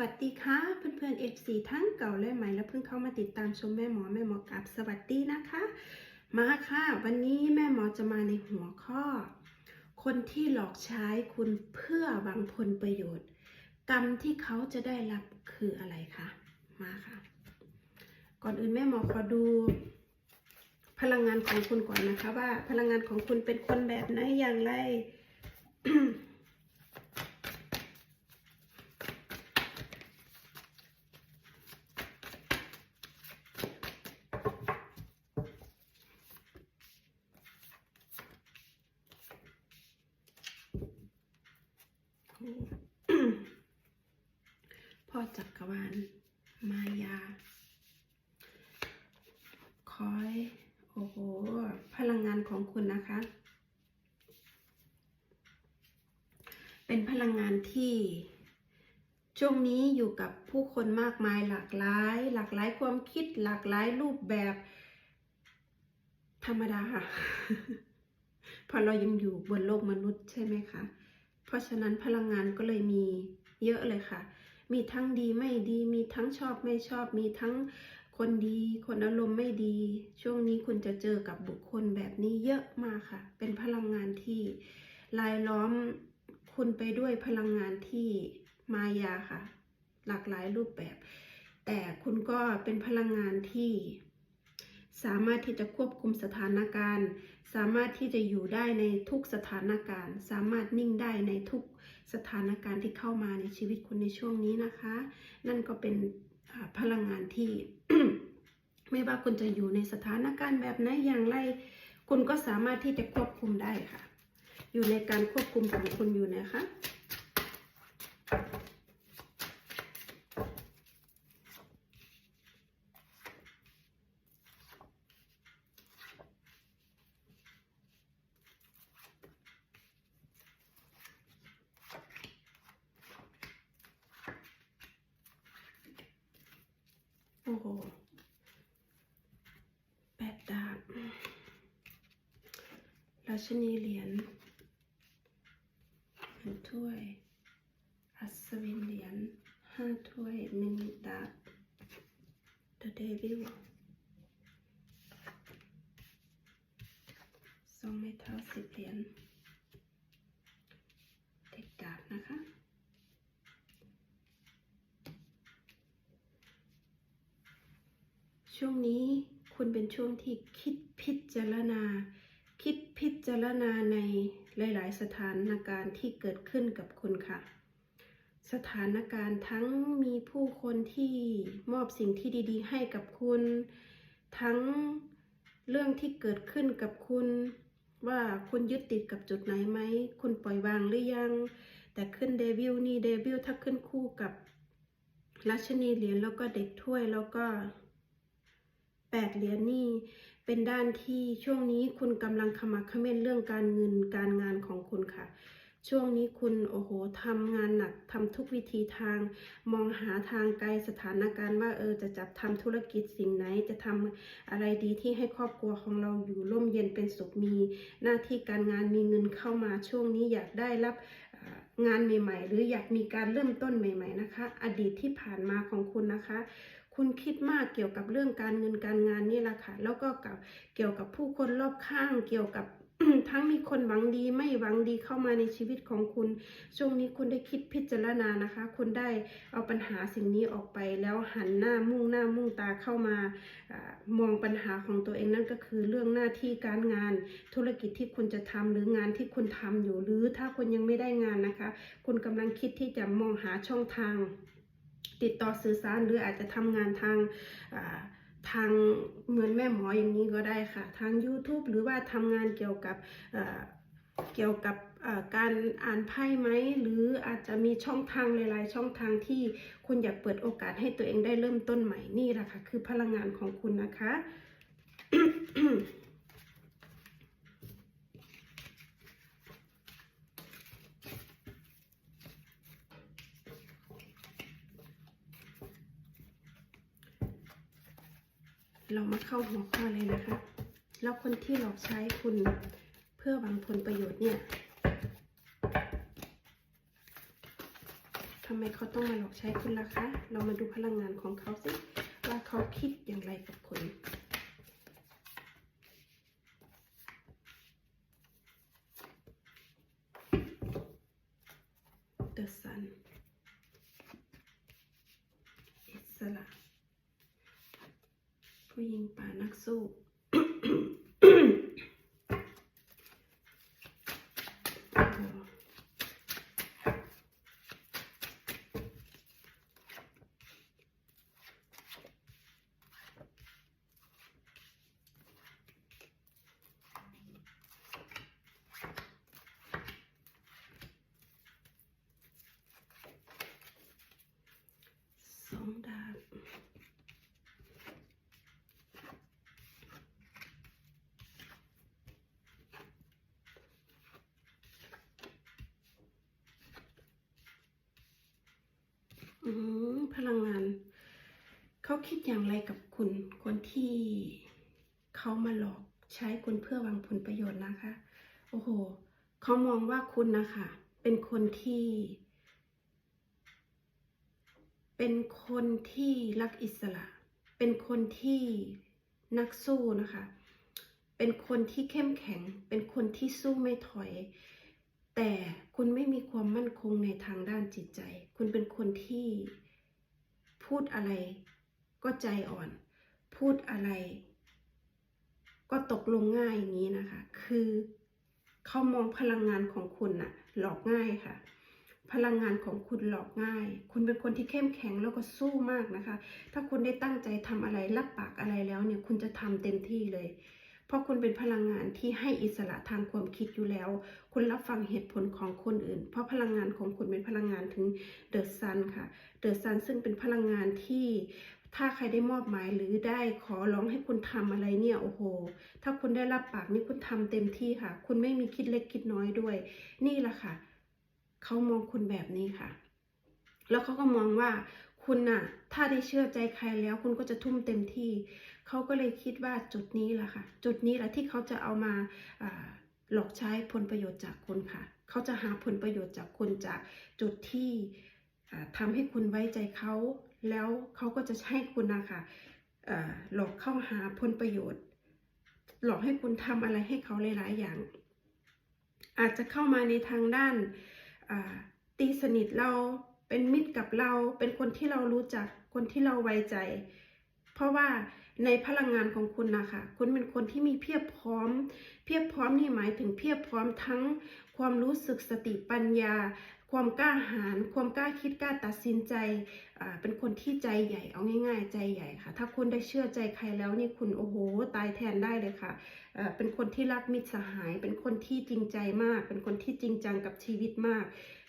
วัสดีค่ะเพื่อนๆ FC ทั้งเก่าและใหม่และเพิ่งเข้ามาติดตามชมแม่หมอแม่หมอกับสวัสดีนะคะ มาค่ะ วันนี้แม่หมอจะมาในหัวข้อ คนที่หลอกใช้คุณเพื่อหวังผลประโยชน์ กรรมที่เขาจะได้รับคืออะไรคะมาค่ะ ก่อนอื่นแม่หมอขอดู พลังงานของคุณก่อนนะคะ ว่าพลังงานของคุณเป็นคนแบบไหนอย่างไร พ่อจักรวาล มายา คอย โอ้โห พลังงานของคุณนะคะ เป็นพลังงานที่ช่วงนี้อยู่กับผู้คนมากมายหลากหลาย หลากหลายความคิดหลากหลายรูปแบบ ธรรมดาค่ะเพราะเรายังอยู่บนโลกมนุษย์ใช่ไหมคะ เพราะฉะนั้นพลังงานก็เลยมีเยอะเลยค่ะ มีทั้งดีไม่ดี มีทั้งชอบไม่ชอบ มีทั้งคนดี คนอารมณ์ไม่ดี ช่วงนี้คุณจะเจอกับบุคคลแบบนี้เยอะมากค่ะ เป็นพลังงานที่ลายล้อม คุณไปด้วยพลังงานที่มายาค่ะ หลากหลายรูปแบบ แต่คุณก็เป็นพลังงานที่สามารถที่จะควบคุมสถานการณ์ สามารถที่จะอยู่ได้ในทุกสถานการณ์ สามารถนิ่งได้ในทุกสถานการณ์ที่เข้ามาในชีวิตคุณในช่วงนี้นะคะ นั่นก็เป็นพลังงานที่ ไม่ว่าคุณจะอยู่ในสถานการณ์แบบไหนอย่างไร คุณก็สามารถที่จะควบคุมได้ค่ะ อยู่ในการควบคุมของคุณอยู่นะคะ โอ้โหแปดดาบราชนีเหรียญหนึ่งถ้วย อัศวินเหรียญห้าถ้วยหนึ่งดาบ The Devil สองไม้เท้าสิบเหรียญเด็กดาบนะคะ ช่วงนี้คุณเป็นช่วงที่คิดพิจารณา คิดพิจารณาในหลาย ๆ สถานการณ์ที่เกิดขึ้นกับคุณค่ะ สถานการณ์ทั้งมีผู้คนที่มอบสิ่งที่ดี ๆ ให้กับคุณ ทั้งเรื่องที่เกิดขึ้นกับคุณ ว่าคุณยึดติดกับจุดไหนไหม คุณปล่อยวางหรือยัง แต่ขึ้นเดวิลนี่เดวิลถ้าขึ้นคู่กับราชนีเหรียญแล้วก็เด็กถ้วยแล้วก็แปดเหรียญนี่เป็นด้านที่ช่วงนี้คุณกำลังขมักขม้นเรื่องการเงินการงานของคุณค่ะ ช่วงนี้คุณโอ้โหทำงานหนักทำทุกวิธีทาง มองหาทางไกลสถานการณ์ว่าเออจะจับทำธุรกิจสิ่งไหน จะทำอะไรดีที่ให้ครอบครัวของเราอยู่ร่มเย็นเป็นสุขมี หน้าที่การงานมีเงินเข้ามาช่วงนี้อยากได้รับงานใหม่ ๆ หรืออยากมีการเริ่มต้นใหม่ ๆนะคะ อดีตที่ผ่านมาของคุณนะคะ คุณคิดมากเกี่ยวกับเรื่องการเงินการงานนี่แหละค่ะแล้วก็กับเกี่ยวกับผู้คนรอบข้างเกี่ยวกับ ทั้งมีคนหวังดีไม่หวังดีเข้ามาในชีวิตของคุณ ช่วงนี้คุณได้คิดพิจารณานะคะ คุณได้เอาปัญหาสิ่งนี้ออกไปแล้วหันหน้ามุ่งหน้ามุ่งตาเข้ามาอมองปัญหาของตัวเองนั่นก็คือเรื่องหน้าที่การงาน ธุรกิจที่คุณจะทำหรืองานที่คุณทำอยู่หรือถ้าคุณยังไม่ได้งานนะคะ คุณกำลังคิดที่จะมองหาช่องทาง ติดต่อสื่อสารหรืออาจจะทำงานทางอ่า ทางเหมือนแม่หมออย่างนี้ก็ได้ค่ะ ทาง YouTube หรือว่าทำงานเกี่ยวกับเกี่ยวกับการอ่านไพ่ไหมหรืออาจจะมีช่องทางหลาย ๆ ช่องทางที่คุณอยากเปิดโอกาสให้ตัวเองได้เริ่มต้นใหม่นี่แหละค่ะคือพลังงานของคุณนะคะ เรามาเข้าหัวข้อเลยนะคะ แล้วคนที่หลอกใช้คุณเพื่อหวังผลประโยชน์เนี่ยทำไมเขาต้องมาหลอกใช้คุณล่ะคะ เรามาดูพลังงานของเขาสิว่าเขาคิดอย่างไรกับคุณ The Sun อิสระ ผู้หญิงป่านักสู้ โอ้โห สองดาบอืม พลังงาน เขาคิดอย่างไรกับคุณ คนที่เขามาหลอกใช้คุณเพื่อวังผลประโยชน์นะคะ โอ้โห เขามองว่าคุณนะคะ เป็นคนที่ เป็นคนที่รักอิสระ เป็นคนที่นักสู้นะคะ เป็นคนที่เข้มแข็ง เป็นคนที่สู้ไม่ถอย แต่คุณไม่มีความมั่นคงในทางด้านจิตใจ คุณเป็นคนที่พูดอะไรก็ใจอ่อน พูดอะไร ก็ตกลงง่ายอย่างนี้นะคะ คือเขามองพลังงานของคุณน่ะ หลอกง่ายค่ะ พลังงานของคุณหลอกง่าย คุณเป็นคนที่เข้มแข็งแล้วก็สู้มากนะคะ ถ้าคุณได้ตั้งใจทำอะไรรับปากอะไรแล้วเนี่ย คุณจะทำเต็มที่เลย เพราะคุณเป็นพลังงานที่ให้อิสระทางความคิดอยู่แล้ว คุณรับฟังเหตุผลของคนอื่น เพราะพลังงานของคุณเป็นพลังงานถึงเดอะซันค่ะ เดอะซันซึ่งเป็นพลังงานที่ถ้าใครได้มอบหมายหรือได้ขอร้องให้คุณทำอะไรเนี่ยโอ้โห ถ้าคุณได้รับปากนี่คุณทำเต็มที่ค่ะ คุณไม่มีคิดเล็กคิดน้อยด้วย นี่แหละค่ะ เขามองคุณแบบนี้ค่ะ แล้วเขาก็มองว่า คุณน่ะ ถ้าได้เชื่อใจใครแล้ว คุณก็จะทุ่มเต็มที่ เขาก็เลยคิดว่าจุดนี้แหละค่ะ จุดนี้แหละที่เขาจะเอามาหลอกใช้ผลประโยชน์จากคุณค่ะ เขาจะหาผลประโยชน์จากคุณจากจุดที่อ่าทำให้คุณไว้ใจเขา แล้วเขาก็จะให้คุณนะคะอ่าหลอกเข้าหาผลประโยชน์ หลอกให้คุณทำอะไรให้เขาหลายๆอย่าง อาจจะเข้ามาในทางด้านตีสนิทเรา เป็นมิตรกับเรา เป็นคนที่เรารู้จัก คนที่เราไว้ใจ เพราะว่าในพลังงานของคุณนะคะคุณเป็นคนที่มีเพียบพร้อม เพียบพร้อมนี่หมายถึงเพียบพร้อมทั้งความรู้สึกสติปัญญา ความกล้าหาญความกล้าคิดกล้าตัดสินใจอ่าเป็นคนที่ใจใหญ่เอาง่าย ๆ ใจใหญ่ค่ะ ถ้าคุณได้เชื่อใจใครแล้วนี่คุณโอ้โหตายแทนได้เลยค่ะเอ่อเป็นคนที่รักมิตรสหาย เป็นคนที่จริงใจมาก เป็นคนที่จริงจังกับชีวิตมาก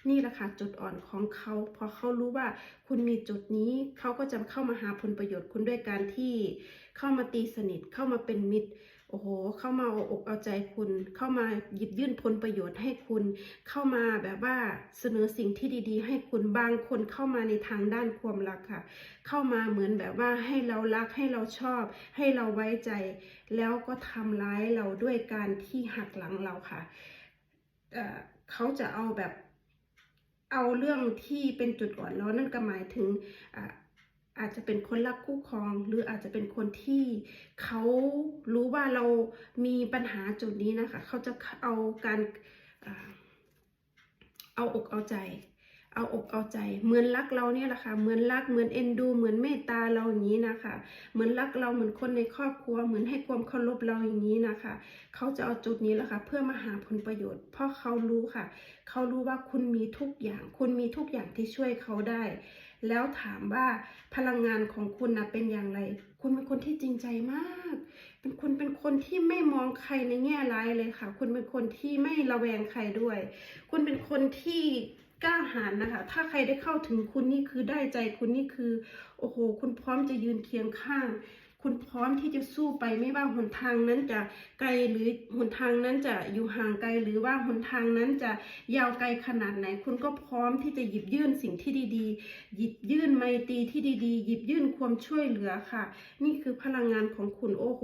นี่แหละค่ะจุดอ่อนของเขาพอเขารู้ว่าคุณมีจุดนี้เขาก็จะเข้ามาหาผลประโยชน์คุณด้วยการที่เข้ามาตีสนิทเข้ามาเป็นมิตร โอ้โห เข้ามาเอาอกเอาใจคุณ เข้ามาหยิบยื่นผลประโยชน์ให้คุณ เข้ามาแบบว่าเสนอสิ่งที่ดีๆ ให้คุณ บางคนเข้ามาในทางด้านความรักค่ะ เข้ามาเหมือนแบบว่าให้เรารักให้เราชอบ ให้เราไว้ใจ แล้วก็ทำร้ายเราด้วยการที่หักหลังเราค่ะเเขาจะเอาแบบเอาเรื่องที่เป็นจุดอ่อนแล้วนั่นก็หมายถึง อาจจะเป็นคนรักคู่ครอง หรืออาจจะเป็นคนที่เขารู้ว่าเรามีปัญหาจุดนี้นะคะเขาจะเอาการเอาอกเอาใจ เอาอกเอาใจ เหมือนรักเราเนี่ยแหละค่ะ เหมือนรัก เหมือนเอ็นดู เหมือนเมตตาเราอย่างนี้นะคะ เหมือนรักเรา เหมือนคนในครอบครัว เหมือนให้ความเคารพเราอย่างนี้นะคะ เขาจะเอาจุดนี้แหละค่ะ เพื่อมาหาผลประโยชน์ เพราะเขารู้ค่ะ เขารู้ว่าคุณมีทุกอย่าง คุณมีทุกอย่างที่ช่วยเขาได้ แล้วถามว่าพลังงานของคุณนะเป็นอย่างไร คุณเป็นคนที่จริงใจมาก เป็นคุณเป็นคนที่ไม่มองใครในแง่ร้ายเลยค่ะ คุณเป็นคนที่ไม่ระแวงใครด้วย คุณเป็นคนที่กล้าหาญนะคะ ถ้าใครได้เข้าถึงคุณนี่คือได้ใจคุณนี่คือ โอ้โห คุณพร้อมจะยืนเคียงข้าง คุณพร้อมที่จะสู้ไปไม่ว่าหนทางนั้นจะไกลหรือหนทางนั้นจะอยู่ห่างไกลหรือว่าหนทางนั้นจะยาวไกลขนาดไหน คุณก็พร้อมที่จะหยิบยื่นสิ่งที่ดีๆ หยิบยื่นไมตรีที่ดีๆ หยิบยื่นความช่วยเหลือค่ะ นี่คือพลังงานของคุณโอ้โห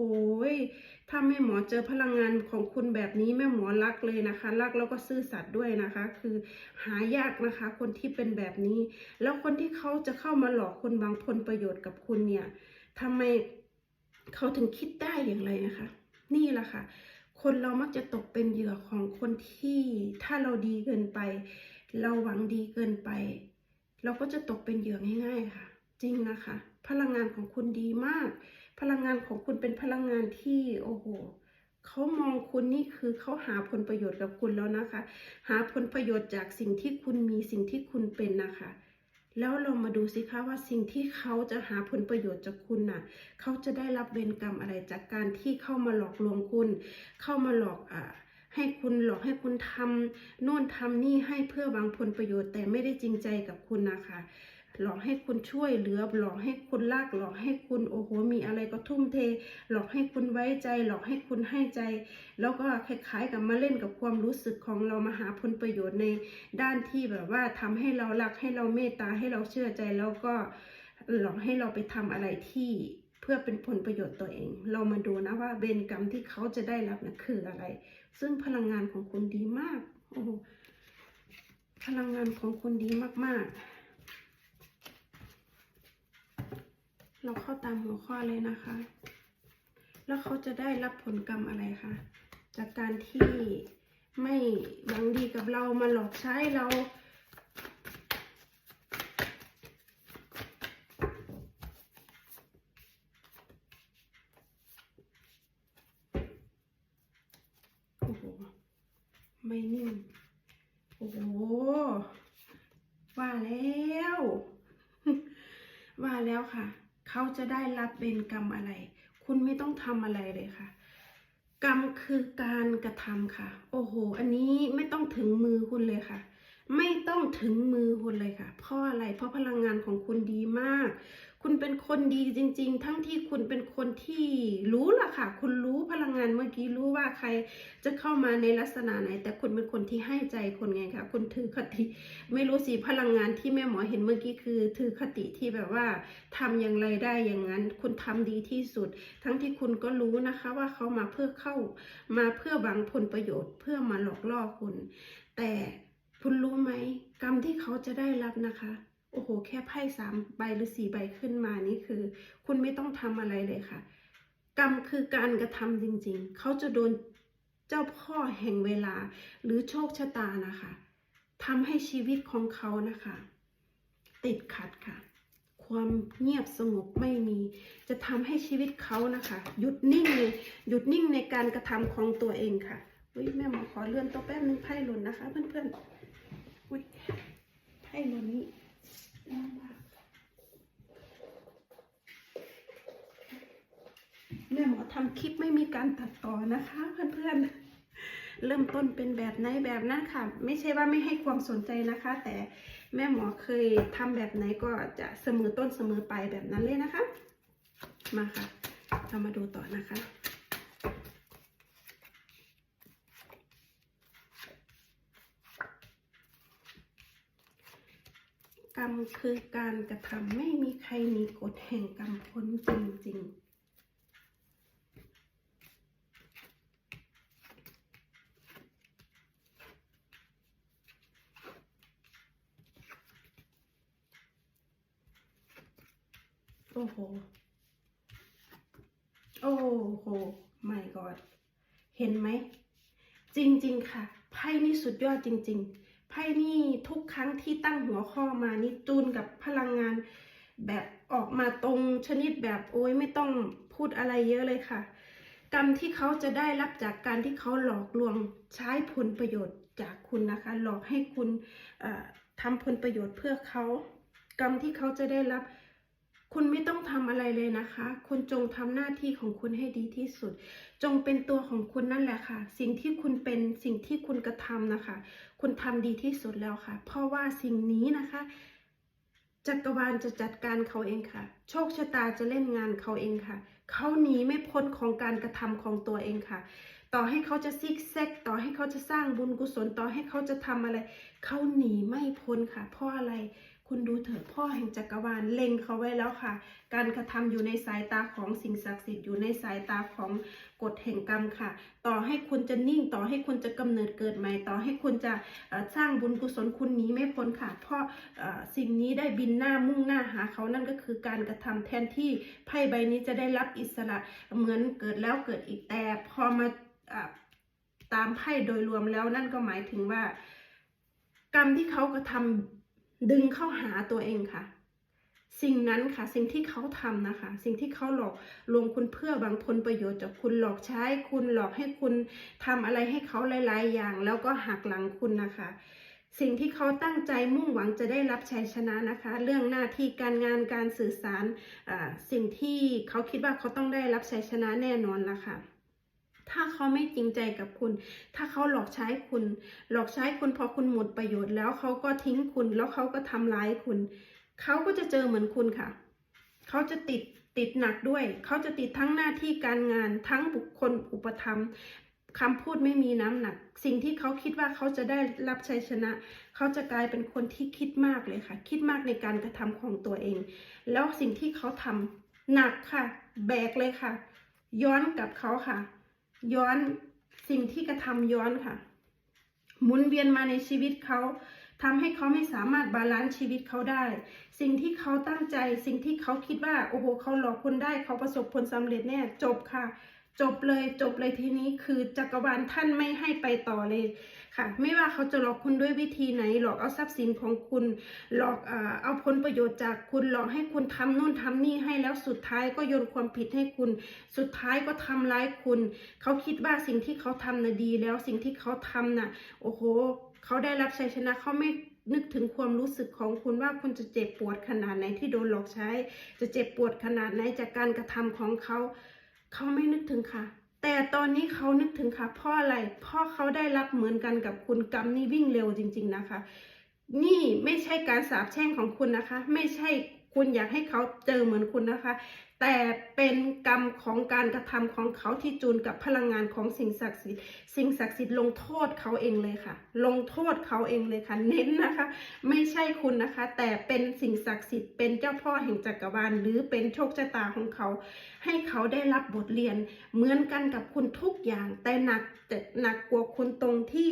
ถ้าแม่หมอเจอพลังงานของคุณแบบนี้แม่หมอรักเลยนะคะ รักแล้วก็ซื่อสัตย์ด้วยนะคะ คือหายากนะคะ คนที่เป็นแบบนี้ แล้วคนที่เขาจะเข้ามาหลอกคุณบางผลประโยชน์กับคุณเนี่ยทำไม เขาถึงคิดได้อย่างไรนะคะ นี่แหละค่ะ คนเรามักจะตกเป็นเหยื่อของคนที่ถ้าเราดีเกินไป เราหวังดีเกินไป เราก็จะตกเป็นเหยื่อง่ายๆค่ะ จริงนะคะ พลังงานของคุณดีมาก พลังงานของคุณเป็นพลังงานที่โอ้โหเขามองคุณนี่คือเขาหาผลประโยชน์กับคุณแล้วนะคะ หาผลประโยชน์จากสิ่งที่คุณมีสิ่งที่คุณเป็นนะคะ แล้วเรามาดูสิคะว่าสิ่งที่เขาจะหาผลประโยชน์จากคุณน่ะ เขาจะได้รับเวรกรรมอะไรจากการที่เข้ามาหลอกลวงคุณ เข้ามาหลอกอ่าให้คุณหลอกให้คุณทำโน่นทำนี่ให้เพื่อหวังผลประโยชน์แต่ไม่ได้จริงใจกับคุณนะคะ หลอกให้คุณช่วยเหลือ หลอกให้คุณลาก หลอกให้คุณโอ้โห มีอะไรก็ทุ่มเท หลอกให้คุณไว้ใจ หลอกให้คุณให้ใจ แล้วก็คล้ายๆกับมาเล่นกับความรู้สึกของเรามาหาผลประโยชน์ในด้านที่แบบว่าทำให้เรารักให้เราเมตตาให้เราเชื่อใจแล้วก็หลอกให้เราไปทำอะไรที่เพื่อเป็นผลประโยชน์ตัวเอง เรามาดูนะว่าเวรกรรมที่เขาจะได้รับนะคืออะไร ซึ่งพลังงานของคุณดีมาก โอ้พลังงานของคุณดีมากๆ เราเข้าตามหัวข้อเลยนะคะ แล้วเขาจะได้รับผลกรรมอะไรคะจากการที่ไม่หวังดีกับเรามาหลอกใช้เราโอ้โห ไม่นิ่ง โอ้โห ว่าแล้ว ว่าแล้วค่ะ เขาจะได้รับเป็นกรรมอะไร คุณไม่ต้องทำอะไรเลยค่ะ กรรมคือการกระทำค่ะ โอ้โห อันนี้ไม่ต้องถึงมือคุณเลยค่ะ ไม่ต้องถึงมือคุณเลยค่ะ เพราะอะไร เพราะพลังงานของคุณดีมาก คุณเป็นคนดีจริง ๆ ทั้งที่คุณเป็นคนที่รู้ล่ะค่ะ คุณรู้พลังงานเมื่อกี้รู้ว่าใครจะเข้ามาในลักษณะไหน แต่คุณเป็นคนที่ให้ใจคนไงคะคุณถือคติไม่รู้สิพลังงานที่แม่หมอเห็นเมื่อกี้คือ ถือคติที่แบบว่าทำอย่างไรได้อย่างนั้น คุณทำดีที่สุด ทั้งที่คุณก็รู้นะคะว่าเขามาเพื่อเข้ามาเพื่อหวังผลประโยชน์เพื่อมาหลอกล่อคุณ แต่คุณรู้ไหมกรรมที่เขาจะได้รับนะคะ โอ้โห แค่ไพ่สามใบหรือสี่ใบขึ้นมานี่คือ คุณไม่ต้องทำอะไรเลยค่ะ กรรมคือการกระทำจริงๆ เขาจะโดนเจ้าพ่อแห่งเวลา หรือโชคชะตานะคะทำให้ชีวิตของเขานะคะ ติดขัดค่ะ ความเงียบสงบไม่มี จะทำให้ชีวิตเขานะคะ หยุดนิ่งเลยหยุดนิ่งในการกระทำของตัวเองค่ะอุ้ยแม่หมอขอเลื่อนตัวแป๊บนึงไพ่หล่นนะคะ เพื่อนๆอุ้ยไพ่หล่นนี่ แม่หมอทำคลิปไม่มีการตัดต่อนะคะ เพื่อนๆ เริ่มต้นเป็นแบบไหนแบบนั้นค่ะ ไม่ใช่ว่าไม่ให้ความสนใจนะคะ แต่แม่หมอเคยทำแบบไหนก็จะเสมอต้นเสมอปลายแบบนั้นเลยนะคะ มาค่ะ เรามาดูต่อนะคะ ก รรมคือการกระทำไม่มีใครมีกฎแห่งกรรมพ้นจริงๆโอ้โห โอ้โหไม่กอดเห็นไหม จริง ๆ ค่ะ ไพ่นี่สุดยอดจริง ๆ พ่นี่ทุกครั้งที่ตั้งหัวข้อมานี่จูนกับพลังงาน แบบออกมาตรงชนิดแบบโอ้ยไม่ต้องพูดอะไรเยอะเลยค่ะ กรรมที่เขาจะได้รับจากการที่เขาหลอกลวงใช้ผลประโยชน์จากคุณนะคะ หลอกให้คุณทำผลประโยชน์เพื่อเขากรรมที่เขาจะได้รับ คุณไม่ต้องทำอะไรเลยนะคะ คุณจงทำหน้าที่ของคุณให้ดีที่สุด จงเป็นตัวของคุณนั่นแหละค่ะ สิ่งที่คุณเป็นสิ่งที่คุณกระทำนะคะ คุณทำดีที่สุดแล้วค่ะ เพราะว่าสิ่งนี้นะคะจักรวาลจะจัดการเขาเองค่ะ โชคชะตาจะเล่นงานเขาเองค่ะ เขาหนีไม่พ้นของการกระทำของตัวเองค่ะ ต่อให้เขาจะซิกแซก ต่อให้เขาจะสร้างบุญกุศล ต่อให้เขาจะทำอะไร เขาหนีไม่พ้นค่ะ เพราะอะไร คุณดูเถิดพ่อแห่งจักรวาลเล็งเขาไว้แล้วค่ะ การกระทำอยู่ในสายตาของสิ่งศักดิ์สิทธิ์อยู่ในสายตาของกฎแห่งกรรมค่ะ ต่อให้คุณจะนิ่งต่อให้คุณจะกำเนิดเกิดใหม่ ต่อให้คุณจะสร้างบุญกุศลคุณนี้ไม่พ้นค่ะ เพราะสิ่งนี้ได้บินหน้ามุ่งหน้าหาเขานั่นก็คือการกระทำแทนที่ไพ่ใบนี้จะได้รับอิสระเหมือนเกิดแล้วเกิดอีกแต่พอมาอตามไพ่โดยรวมแล้วนั่นก็หมายถึงว่ากรรมที่เขากระทำ ดึงเข้าหาตัวเองค่ะ สิ่งนั้นค่ะ สิ่งที่เขาทำนะคะ สิ่งที่เขาหลอกลวงคุณเพื่อหวังผลประโยชน์จากคุณหลอกใช้คุณหลอกให้คุณทำอะไรให้เขาหลาย ๆ อย่าง แล้วก็หักหลังคุณนะคะสิ่งที่เขาตั้งใจมุ่งหวังจะได้รับชัยชนะนะคะ เรื่องหน้าที่การงานการสื่อสารอ่าสิ่งที่เขาคิดว่าเขาต้องได้รับชัยชนะแน่นอนละค่ะ ถ้าเขาไม่จริงใจกับคุณ ถ้าเขาหลอกใช้คุณ หลอกใช้คุณพอคุณหมดประโยชน์แล้วเขาก็ทิ้งคุณ แล้วเขาก็ทำร้ายคุณ เขาก็จะเจอเหมือนคุณค่ะ เขาจะติดติดหนักด้วย เขาจะติดทั้งหน้าที่การงาน ทั้งบุคคลอุปถัมคำพูดไม่มีน้ำหนัก สิ่งที่เขาคิดว่าเขาจะได้รับชัยชนะ เขาจะกลายเป็นคนที่คิดมากเลยค่ะ คิดมากในการกระทำของตัวเอง แล้วสิ่งที่เขาทำหนักค่ะ แบกเลยค่ะ ย้อนกับเขาค่ะ ย้อนสิ่งที่กระทำย้อนค่ะ หมุนเวียนมาในชีวิตเขาทำให้เขาไม่สามารถบาลานซ์ชีวิตเขาได้ สิ่งที่เขาตั้งใจ สิ่งที่เขาคิดว่า โอ้โห เขาหลอกคนได้ เขาประสบผลสำเร็จแน่ จบค่ะ จบเลยจบเลยทีนี้คือจักรวาลท่านไม่ให้ไปต่อเลยค่ะ ไม่ว่าเขาจะหลอกคุณด้วยวิธีไหน หลอกเอาทรัพย์สินของคุณหลอกเอาผลประโยชน์จากคุณหลอกให้คุณทำนู่นทำนี่ให้แล้วสุดท้ายก็โยนความผิดให้คุณ สุดท้ายก็ทำร้ายคุณ เขาคิดว่าสิ่งที่เขาทำน่ะดี แล้วสิ่งที่เขาทำน่ะโอ้โหเขาได้รับชัยชนะเขาไม่นึกถึงความรู้สึกของคุณว่าคุณจะเจ็บปวดขนาดไหนที่โดนหลอกใช้ จะเจ็บปวดขนาดไหนจากการกระทำของเขา เขาไม่นึกถึงค่ะ แต่ตอนนี้เขานึกถึงค่ะเพราะอะไรเพราะเขาได้รับเหมือนกันกับคุณกรรมนี่วิ่งเร็วจริง ๆนะคะ นี่ไม่ใช่การสาปแช่งของคุณนะคะ ไม่ใช่คุณอยากให้เขาเจอเหมือนคุณนะคะ แต่เป็นกรรมของการกระทำของเขาที่จูนกับพลังงานของสิ่งศักดิ์สิทธิ์สิ่งศักดิ์สิทธิ์ลงโทษเขาเองเลยค่ะ ลงโทษเขาเองเลยค่ะ เน้นนะคะ ไม่ใช่คุณนะคะ แต่เป็นสิ่งศักดิ์สิทธิ์เป็นเจ้าพ่อแห่งจักรวาลหรือเป็นโชคชะตาของเขา ให้เขาได้รับบทเรียนเหมือนกันกับคุณทุกอย่าง แต่หนักแต่หนักกว่าคุณตรงที่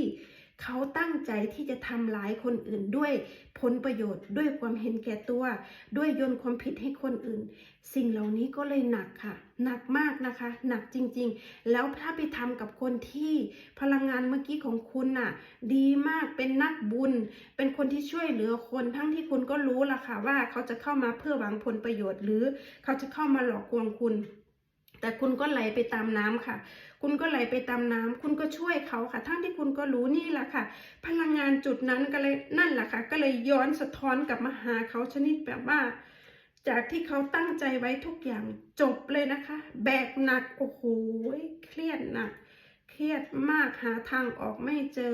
เขาตั้งใจที่จะทำร้ายคนอื่นด้วยผลประโยชน์ด้วยความเห็นแก่ตัว ด้วยโยนความผิดให้คนอื่น สิ่งเหล่านี้ก็เลยหนักค่ะ หนักมากนะคะ หนักจริง ๆ แล้วถ้าไปทำกับคนที่พลังงานเมื่อกี้ของคุณน่ะ ดีมากเป็นนักบุญ เป็นคนที่ช่วยเหลือคนทั้งที่คุณก็รู้ล่ะค่ะว่าเขาจะเข้ามาเพื่อหวังผลประโยชน์ หรือเขาจะเข้ามาหลอกลวงคุณ แต่คุณก็ไหลไปตามน้ำค่ะ คุณก็ไหลไปตามน้ำคุณก็ช่วยเขาค่ะ ทั้งที่คุณก็รู้นี่แหละค่ะ พลังงานจุดนั้นก็เลยนั่นแหละค่ะ ก็เลยย้อนสะท้อนกลับมาหาเขาชนิดแบบว่า จากที่เขาตั้งใจไว้ทุกอย่างจบเลยนะคะ แบกหนักโอ้โหเครียดหนัก เครียดมากหาทางออกไม่เจอ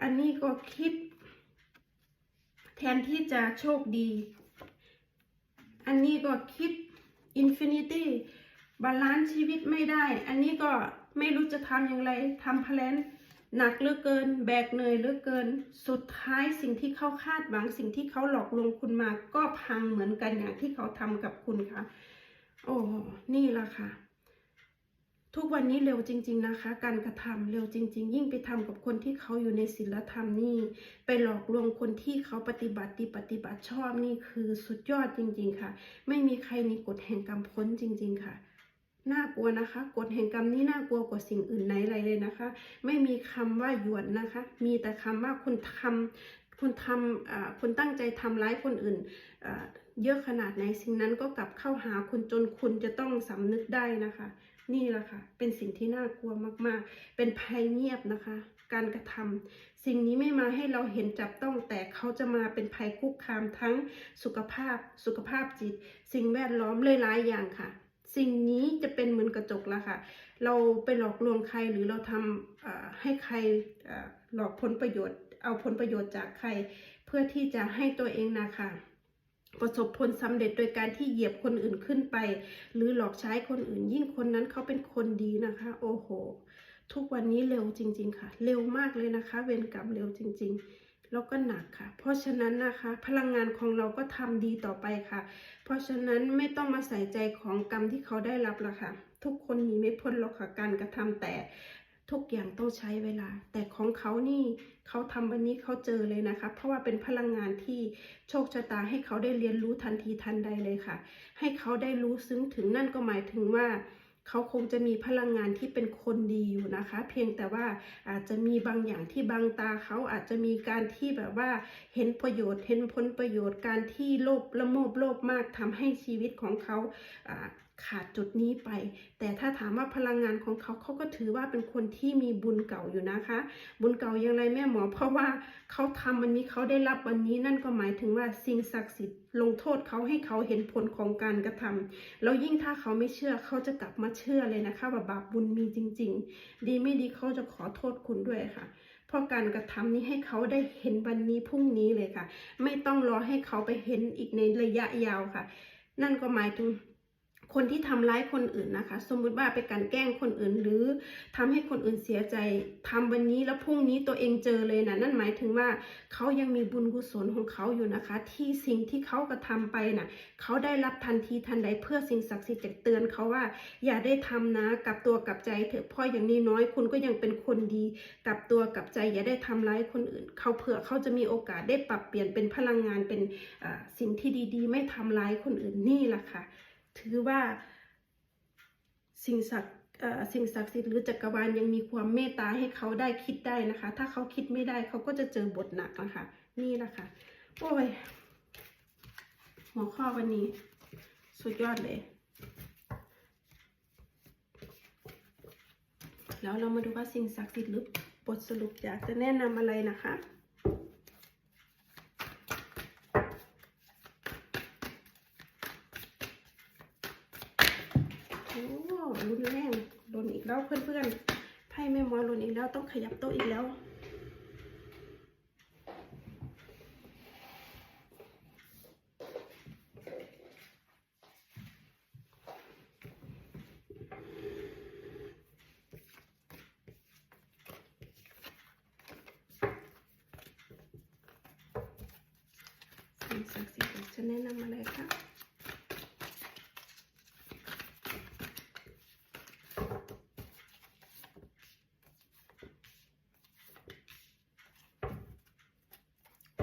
อันนี้ก็คิด แทนที่จะโชคดี อันนี้ก็คิดอินฟินิตี้บาลานซ์ชีวิตไม่ได้ อันนี้ก็ ไม่รู้จะทำอย่างไรทำแพลนหนักเหลือเกิน แบกเหนื่อยเหลือเกิน สุดท้ายสิ่งที่เขาคาดหวังสิ่งที่เขาหลอกลวงคุณมา ก็พังเหมือนกันอย่างที่เขาทำกับคุณค่ะ โอ้นี่ละค่ะ ทุกวันนี้เร็วจริง ๆนะคะ การกระทำเร็วจริง ๆ ยิ่งไปทำกับคนที่เขาอยู่ในศีลธรรมนี่ ไปหลอกลวงคนที่เขาปฏิบัติปฏิบัติชอบนี่คือสุดยอดจริง ๆ ค่ะ ไม่มีใครมีกฎแห่งกรรมพ้นจริง ๆ ค่ะ น่ากลัวนะคะ กฎแห่งกรรมนี่น่ากลัวกว่าสิ่งอื่นไหนอะไรเลยนะคะ ไม่มีคำว่าหยวนนะคะ มีแต่คำว่าคุณทำคุณทำคุณตั้งใจทำร้ายคนอื่นเยอะขนาดไหนสิ่งนั้นก็กลับเข้าหาคุณจนคุณจะต้องสำนึกได้นะคะ นี่แหละค่ะ เป็นสิ่งที่น่ากลัวมากๆ เป็นภัยเงียบนะคะ การกระทำสิ่งนี้ไม่มาให้เราเห็นจับต้องแต่เขาจะมาเป็นภัยคุกคามทั้งสุขภาพ สุขภาพจิต สิ่งแวดล้อมเลยหลายอย่างค่ะ สิ่งนี้จะเป็นเหมือนกระจกละค่ะ เราไปหลอกลวงใครหรือเราทำให้ใครหลอกผลประโยชน์ เอาผลประโยชน์จากใคร เพื่อที่จะให้ตัวเองนะคะประสบผลสำเร็จโดยการที่เหยียบคนอื่นขึ้นไป หรือหลอกใช้คนอื่น ยิ่งคนนั้นเขาเป็นคนดีนะคะ โอ้โห ทุกวันนี้เร็วจริง ๆ ค่ะ เร็วมากเลยนะคะ เวรกรรมเร็วจริง ๆ แล้วก็หนักค่ะ เพราะฉะนั้นนะคะ พลังงานของเราก็ทำดีต่อไปค่ะ เพราะฉะนั้นไม่ต้องมาใส่ใจของกรรมที่เขาได้รับละค่ะ ทุกคนหนีไม่พ้นหรอกค่ะการกระทำแต่ทุกอย่างต้องใช้เวลา แต่ของเขานี่เขาทำวันนี้เขาเจอเลยนะคะ เพราะว่าเป็นพลังงานที่โชคชะตาให้เขาได้เรียนรู้ทันทีทันใดเลยค่ะ ให้เขาได้รู้ซึ้งถึงนั่นก็หมายถึงว่า เขาคงจะมีพลังงานที่เป็นคนดีอยู่นะคะ เพียงแต่ว่าอาจจะมีบางอย่างที่บังตาเขาอาจจะมีการที่แบบว่าเห็นประโยชน์ เห็นผลประโยชน์การที่โลภละโมบโลภมากทำให้ชีวิตของเขา ขาดจุดนี้ไป แต่ถ้าถามว่าพลังงานของเขาเขาก็ถือว่าเป็นคนที่มีบุญเก่าอยู่นะคะ บุญเก่าอย่างไรแม่หมอ เพราะว่าเขาทำวันนี้เขาได้รับวันนี้นั่นก็หมายถึงว่าสิ่งศักดิ์สิทธิ์ลงโทษเขาให้เขาเห็นผลของการกระทำแล้วยิ่งถ้าเขาไม่เชื่อเขาจะกลับมาเชื่อเลยนะคะ ว่าบาปบุญมีจริง ๆ ดีไม่ดีเขาจะขอโทษคุณด้วยค่ะเพราะการกระทำนี้ให้เขาได้เห็นวันนี้พรุ่งนี้เลยค่ะ ไม่ต้องรอให้เขาไปเห็นอีกในระยะยาวค่ะ นั่นก็หมายถึง คนที่ทำร้ายคนอื่นนะคะ สมมุติว่าไปกันแกล้งคนอื่น หรือทำให้คนอื่นเสียใจทำวันนี้แล้วพรุ่งนี้ตัวเองเจอเลยนะนั่นหมายถึงว่าเขายังมีบุญกุศลของเขาอยู่นะคะ ที่สิ่งที่เขากระทำไปน่ะเขาได้รับทันทีทันใดเพื่อสิ่งศักดิ์สิทธิ์จะเตือนเขาว่า อย่าได้ทำนะกลับตัวกลับใจเถอะพราะอย่างนี้น้อยคุณก็ยังเป็นคนดีกลับตัวกลับใจอย่าได้ทำร้ายคนอื่น เขาเผื่อเขาจะมีโอกาสได้ปรับเปลี่ยนเป็นพลังงานเป็นสิ่งที่ดีๆ ไม่ทำร้ายคนอื่นนี่แหละค่ะ ถือว่าสิ่งศักดิ์สิ่งศักดิ์สิทธิ์หรือจักรวาลยังมีความเมตตาให้เขาได้คิดได้นะคะ ถ้าเขาคิดไม่ได้เขาก็จะเจอบทหนักนะคะ นี่แหละคะโอ้ยหัวข้อวันนี้ สุดยอดเลย แล้วเรามาดูว่าสิ่งศักดิ์สิทธิ์หรือบทสรุปอยากจะแนะนำอะไรนะคะ โอ้รุนแรงโดนอีกแล้วเพื่อนๆไพ่แม่มอรุนอีกแล้วต้องขยับโต๊ะอีกแล้ว สิ่งศักดิ์สิทธิ์อยากจะแนะนำอะไรคะ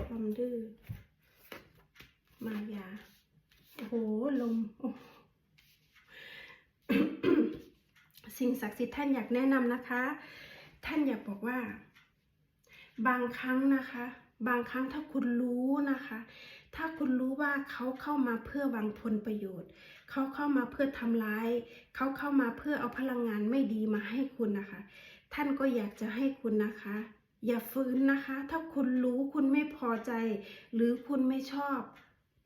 ความดื้อ มายา โอ้โห ลมโอ้ สิ่งศักดิ์สิทธิ์ท่านอยากแนะนำนะคะ ท่านอยากบอกว่า บางครั้งนะคะ บางครั้งถ้าคุณรู้นะคะ ถ้าคุณรู้ว่าเขาเข้ามาเพื่อหวังผลประโยชน์ เขาเข้ามาเพื่อทำร้าย เขาเข้ามาเพื่อเอาพลังงานไม่ดีมาให้คุณนะคะ ท่านก็อยากจะให้คุณนะคะอย่าฟื้นนะคะ ถ้าคุณรู้คุณไม่พอใจ หรือคุณไม่ชอบ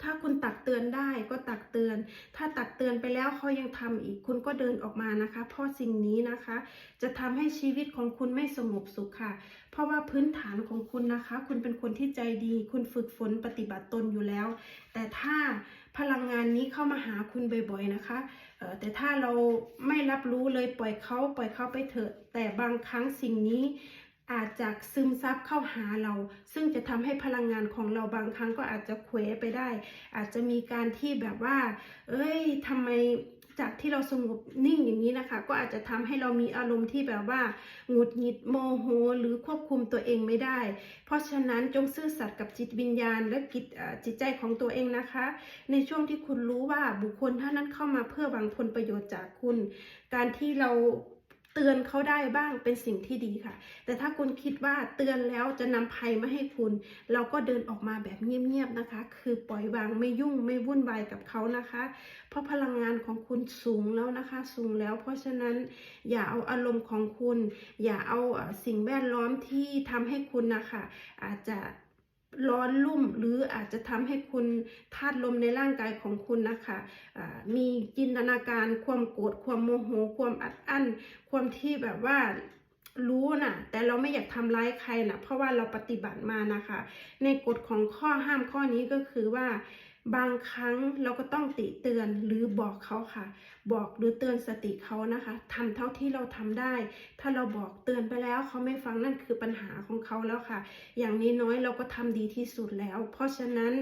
ถ้าคุณตักเตือนได้ก็ตักเตือน ถ้าตักเตือนไปแล้วเขายังทำอีกคุณก็เดินออกมานะคะ เพราะสิ่งนี้นะคะ จะทำให้ชีวิตของคุณไม่สงบสุขค่ะ เพราะว่าพื้นฐานของคุณนะคะ คุณเป็นคนที่ใจดี คุณฝึกฝนปฏิบัติตนอยู่แล้ว แต่ถ้าพลังงานนี้เข้ามาหาคุณบ่อยๆนะคะเออแต่ถ้าเราไม่รับรู้เลยปล่อยเขาปล่อยเขาไปเถอะ แต่บางครั้งสิ่งนี้ อาจจะซึมซับเข้าหาเรา ซึ่งจะทำให้พลังงานของเราบางครั้งก็อาจจะเขวไปได้ อาจจะมีการที่แบบว่า เอ้ยทำไมจากที่เราสงบนิ่งอย่างนี้นะคะ ก็อาจจะทำให้เรามีอารมณ์ที่แบบว่าหงุดหงิดโมโห หรือควบคุมตัวเองไม่ได้ เพราะฉะนั้นจงซื่อสัตย์กับจิตวิญญาณ และกิจเอ่อจิตใจของตัวเองนะคะ ในช่วงที่คุณรู้ว่าบุคคลท่านนั้นเข้ามาเพื่อหวังผลประโยชน์จากคุณ การที่เรา เตือนเขาได้บ้างเป็นสิ่งที่ดีค่ะ แต่ถ้าคุณคิดว่าเตือนแล้วจะนำภัยมาให้คุณ เราก็เดินออกมาแบบเงียบๆนะคะ คือปล่อยวางไม่ยุ่งไม่วุ่นวายกับเขานะคะ เพราะพลังงานของคุณสูงแล้วนะคะ สูงแล้วเพราะฉะนั้นอย่าเอาอารมณ์ของคุณ อย่าเอาสิ่งแวดล้อมที่ทำให้คุณนะคะอาจจะ ร้อนลุ่ม หรืออาจจะทำให้คุณธาตุลมในร่างกายของคุณนะคะะมีจินตนาการความโกรธความโมโห ความอัดอั้น ความที่แบบว่ารู้นะ่ะ แต่เราไม่อยากทำร้ายใครนะเพราะว่าเราปฏิบัติมานะคะ ในกฎของข้อห้ามข้อนี้ก็คือว่า บางครั้งเราก็ต้องติเตือนหรือบอกเขาค่ะ บอกหรือเตือนสติเขานะคะทำเท่าที่เราทำได้ ถ้าเราบอกเตือนไปแล้วเขาไม่ฟังนั่นคือปัญหาของเขาแล้วค่ะ อย่างนี้น้อยเราก็ทำดีที่สุดแล้ว เพราะฉะนั้น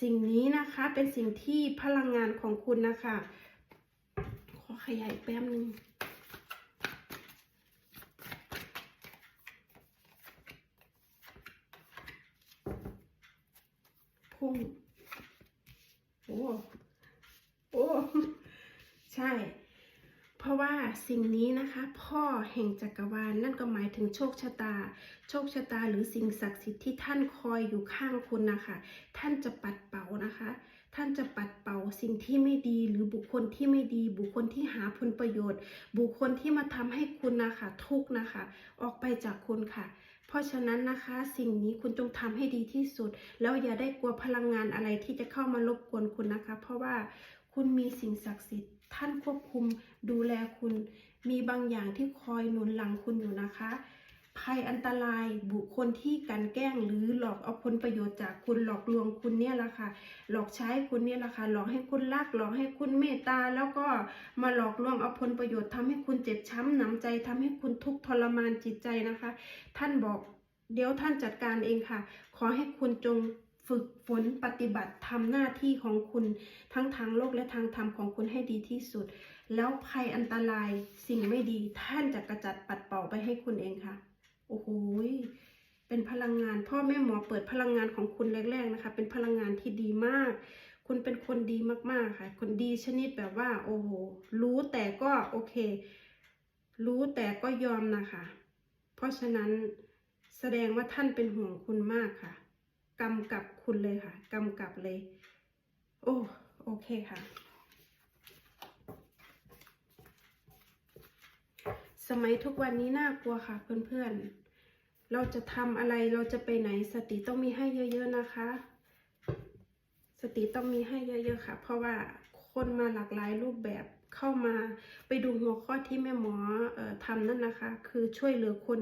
สิ่งนี้นะคะเป็นสิ่งที่พลังงานของคุณนะคะ ขอขยายแป๊บนึงพุ่ง โอ้โอ้ใช่ เพราะว่าสิ่งนี้นะคะ พ่อแห่งจักรวาลนั่นก็หมายถึงโชคชะตา โชคชะตาหรือสิ่งศักดิ์สิทธิ์ที่ท่านคอยอยู่ข้างคุณนะคะ ท่านจะปัดเป่านะคะ ท่านจะปัดเป่าสิ่งที่ไม่ดีหรือบุคคลที่ไม่ดี บุคคลที่หาผลประโยชน์ บุคคลที่มาทำให้คุณนะคะ ทุกนะคะ ออกไปจากคุณค่ะ เพราะฉะนั้นนะคะสิ่งนี้คุณจงทำให้ดีที่สุด แล้วอย่าได้กลัวพลังงานอะไรที่จะเข้ามารบกวนคุณนะคะ เพราะว่าคุณมีสิ่งศักดิ์สิทธิ์ท่านควบคุมดูแลคุณ มีบางอย่างที่คอยหนุนหลังคุณอยู่นะคะ ภัยอันตรายบุคคลที่กันแกล้งหรือหลอกเอาผลประโยชน์จากคุณหลอกลวงคุณเนี่ยแหละค่ะ หลอกใช้คุณเนี่ยแหละค่ะ หลอกให้คุณรักหลอกให้คุณเมตตา แล้วก็มาหลอกลวงเอาผลประโยชน์ทำให้คุณเจ็บช้ำหนำใจทำให้คุณทุกข์ทรมานจิตใจนะคะ ท่านบอกเดี๋ยวท่านจัดการเองค่ะ ขอให้คุณจงฝึกฝนปฏิบัติทำหน้าที่ของคุณทั้งทางโลกและทางธรรมของคุณให้ดีที่สุด แล้วภัยอันตรายสิ่งไม่ดีท่านจะกระจัดปัดเป่าไปให้คุณเองค่ะ โอ้โหเป็นพลังงาน พ่อแม่หมอเปิดพลังงานของคุณแรก ๆนะคะ เป็นพลังงานที่ดีมาก คุณเป็นคนดีมากๆค่ะ คนดีชนิดแบบว่า โอ้โห รู้แต่ก็โอเค รู้แต่ก็ยอมนะคะ เพราะฉะนั้นแสดงว่าท่านเป็นห่วงคุณมากค่ะกำกับคุณเลยค่ะกำกับเลย โอ้ โอเคค่ะ สมัยทุกวันนี้น่ากลัวค่ะเพื่อนๆ เราจะทำอะไรเราจะไปไหนสติต้องมีให้เยอะๆนะคะ สติต้องมีให้เยอะๆค่ะ เพราะว่าคนมาหลากหลายรูปแบบเข้ามาไปดูหัวข้อที่แม่หมอออทำนั่นนะคะ คือช่วยเหลือคน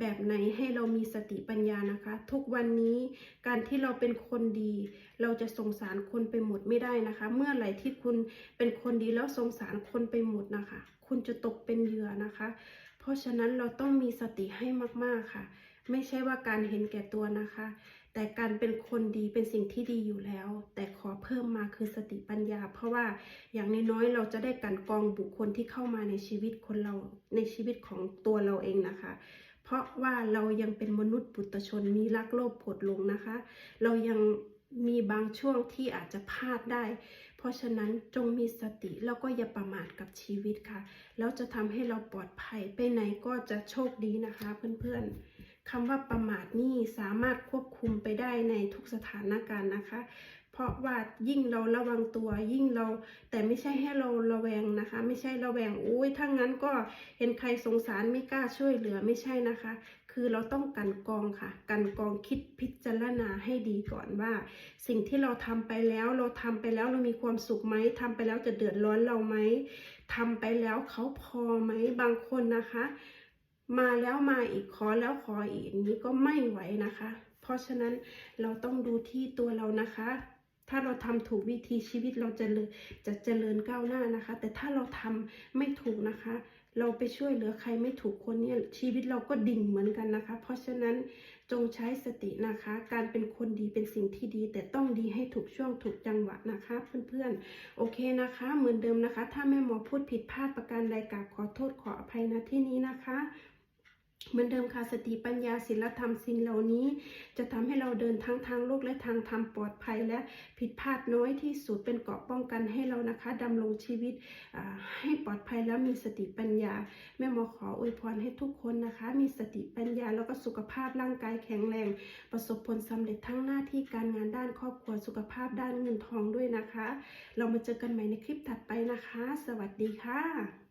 แบบไหนให้เรามีสติปัญญานะคะ ทุกวันนี้การที่เราเป็นคนดี เราจะสงสารคนไปหมดไม่ได้นะคะ เมื่อไหร่ที่คุณเป็นคนดีแล้วสงสารคนไปหมดนะคะ คุณจะตกเป็นเหยื่อนะคะ เพราะฉะนั้นเราต้องมีสติให้มากๆค่ะ ไม่ใช่ว่าการเห็นแก่ตัวนะคะ แต่การเป็นคนดีเป็นสิ่งที่ดีอยู่แล้ว แต่ขอเพิ่มมาคือสติปัญญา เพราะว่าอย่างน้อยๆเราจะได้กันกองบุคคลที่เข้ามาในชีวิตคนเราในชีวิตของตัวเราเองนะคะเพราะว่าเรายังเป็นมนุษย์ปุถุชนมีรักโลภโกรธลงนะคะ เรายังมีบางช่วงที่อาจจะพลาดได้ เพราะฉะนั้นจงมีสติแล้วก็อย่าประมาทกับชีวิตค่ะ แล้วจะทำให้เราปลอดภัยไปไหนก็จะโชคดีนะคะเพื่อนๆคำว่าประมาทนี่สามารถควบคุมไปได้ในทุกสถานการณ์นะคะ เพราะว่ายิ่งเราระวังตัวยิ่งเรา แต่ไม่ใช่ให้เราระแวงนะคะ ไม่ใช่ระแวงอุ้ยถ้างั้นก็เห็นใครสงสารไม่กล้าช่วยเหลือไม่ใช่นะคะ คือเราต้องกันกองค่ะ กันกองคิดพิจารณาให้ดีก่อนว่า สิ่งที่เราทำไปแล้ว เราทำไปแล้วเรามีความสุขไหมทำไปแล้วจะเดือดร้อนเราไหมทำไปแล้วเขาพอไหมบางคนนะคะ มาแล้วมาอีกขอแล้วขออีกนี้ก็ไม่ไหวนะคะ เพราะฉะนั้นเราต้องดูที่ตัวเรานะคะถ้าเราทำถูกวิธีชีวิตเราจะจะเจริญก้าวหน้านะคะ แต่ถ้าเราทำไม่ถูกนะคะ เราไปช่วยเหลือใครไม่ถูกคนเนี่ยชีวิตเราก็ดิ่งเหมือนกันนะคะ เพราะฉะนั้นจงใช้สตินะคะ การเป็นคนดีเป็นสิ่งที่ดี แต่ต้องดีให้ถูกช่วงถูกจังหวะนะคะ เพื่อนๆ โอเคนะคะ เหมือนเดิมนะคะ ถ้าแม่หมอพูดผิดพลาดประการใดกราบขอโทษขออภัยนะที่นี้นะคะ เหมือนเดิมค่ะสติปัญญาศีลธรรมสิ่งเหล่านี้ จะทำให้เราเดินทั้งทางโลกและทางธรรมปลอดภัยและผิดพลาดน้อยที่สุดเป็นเกราะป้องกันให้เรานะคะดำรงชีวิตให้ปลอดภัยแล้วมีสติปัญญา แม่หมอขออวยพรให้ทุกคนนะคะ มีสติปัญญาแล้วก็สุขภาพร่างกายแข็งแรง ประสบผลสำเร็จทั้งหน้าที่การงานด้านครอบครัวสุขภาพด้านเงินทองด้วยนะคะ เรามาเจอกันใหม่ในคลิปถัดไปนะคะ สวัสดีค่ะ